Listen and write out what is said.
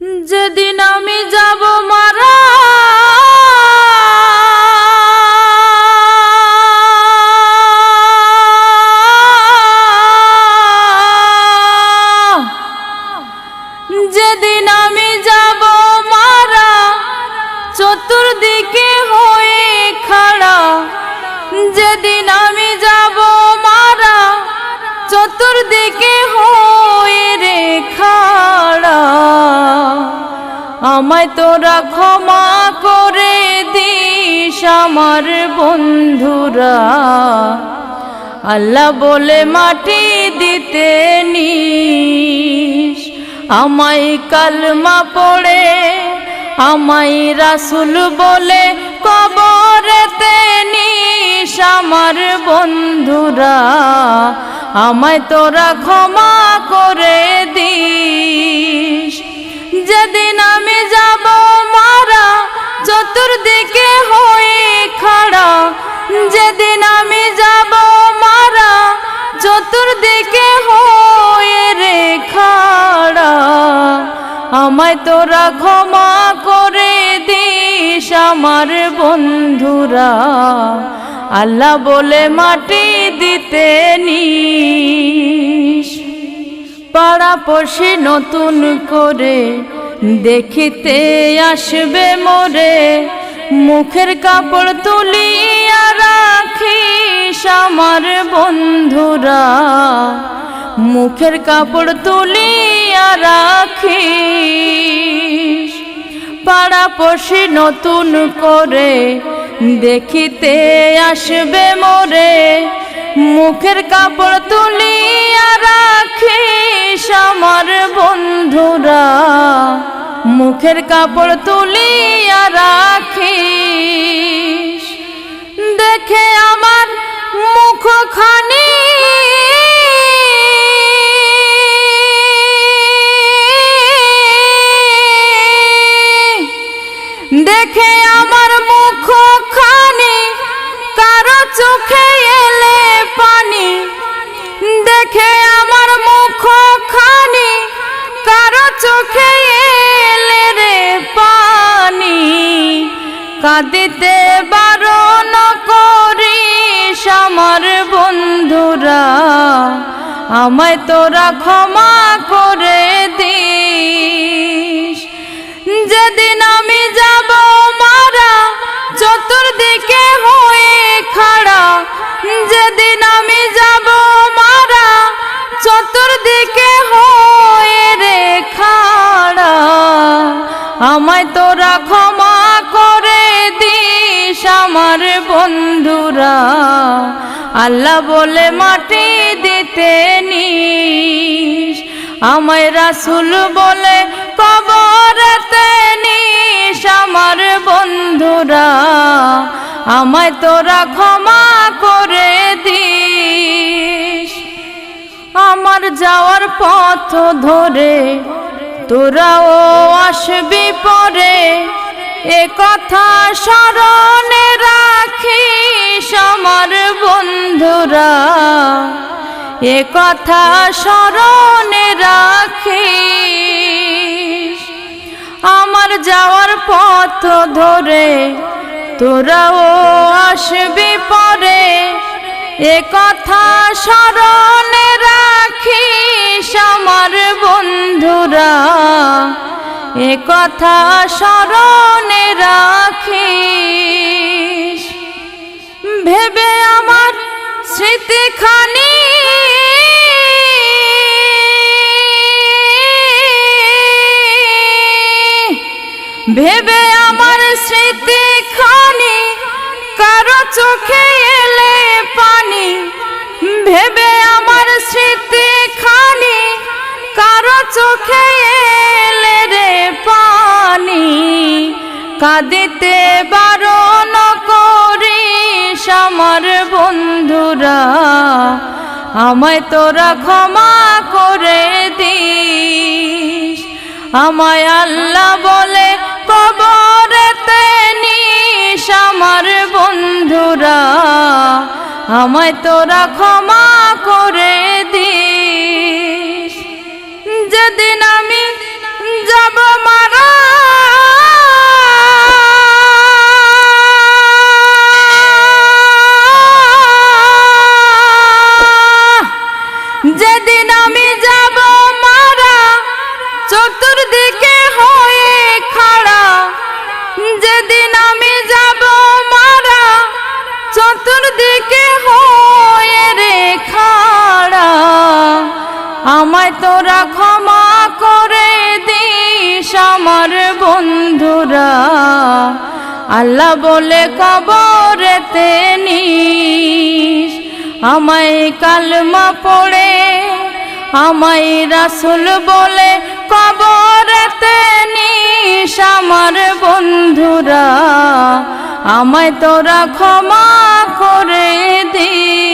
যেদিন আমি যাব মারা যেদিন আমি যাব মারা চতুর্দিকে হয়ে খাড়া যেদিন আমায় তোরা ক্ষমা করে দিস আমার বন্ধুরা। আল্লাহ বলে মাটি দিতে নিস, আমায় কালমা পড়ে, আমায় রাসুল বলে কবরেতে নিস আমার বন্ধুরা। আমায় তোরা ক্ষমা করে দিস। যেদিন আমি যাব মারা, চতুর্দিকে হয়ে খাড়া। যেদিন আমি যাব মারা, চতুর্দিকে হয়ে রে খাড়া। আমায় তোরা ক্ষমা করে দিস আমার বন্ধুরা। আল্লাহ বলে মাটি দিতে নিস। পাড়াপড়শি নতুন করে দেখিতে আসবে মোরে, মুখের কাপড় তুলিয়া রাখিস আমার বন্ধুরা। মুখের কাপড় তুলিয়া রাখিস পাড়াপড়শি নতুন করে। দেখিতে আসবে মোরে, মুখের কাপড় তুলিয়া রাখিস আমার বন্ধুরা। মুখের কাপড় তুলিয়া রাখিস। দেখে আমার মুখ কাঁদিতে বারণ করিস আমার বন্ধুরা। আমায় তোরা ক্ষমা করে দিস। যেদিন আমি যাব মারা, চতুর্দিকে হয়ে খাড়া। যেদিন আমি যাব মারা, চতুর্দিকে হয়ে রে খাড়া। আমায় তোরা ক্ষমা করে আমার বন্ধুরা, আল্লাহ বলে মাটি দিতে নিস, আমায় রাসুল বলে কবরতে নিস, আমার বন্ধুরা, আমায় তোরা ক্ষমা করে দিস। আমার যাওয়ার পথ ধরে তোরাও আসবি পরে এ কথা স্মরণে রাখিস আমার বন্ধুরা। এ কথা স্মরণে রাখিস। আমার যাওয়ার পথ ধরে তোরাও আসবি পরে। এ কথা স্মরণে রাখিস আমার বন্ধুরা। এ কথা স্মরণে রাখিস। ভেবে আমার স্মৃতিখানি ভেবে আমার স্মৃতিখানি কারও চোখে এলে পানি। ভেবে আমার স্মৃতিখানি কারও চোখে কাঁদিতে বারণ করিস আমার বন্ধুরা। আমায় তোরা ক্ষমা করে দিস। আমায় আল্লাহ বলে কবরেতে নিস আমার বন্ধুরা। আমায় তোরা ক্ষমা করে তোরা ক্ষমা করে দিস আমার বন্ধুরা। আল্লাহ বলে কবরেতে নিস। আমায় কালমা পড়ে, আমায় রাসুল বলে কবরেতে নিস আমার বন্ধুরা। আমায় তোরা ক্ষমা করে দিস।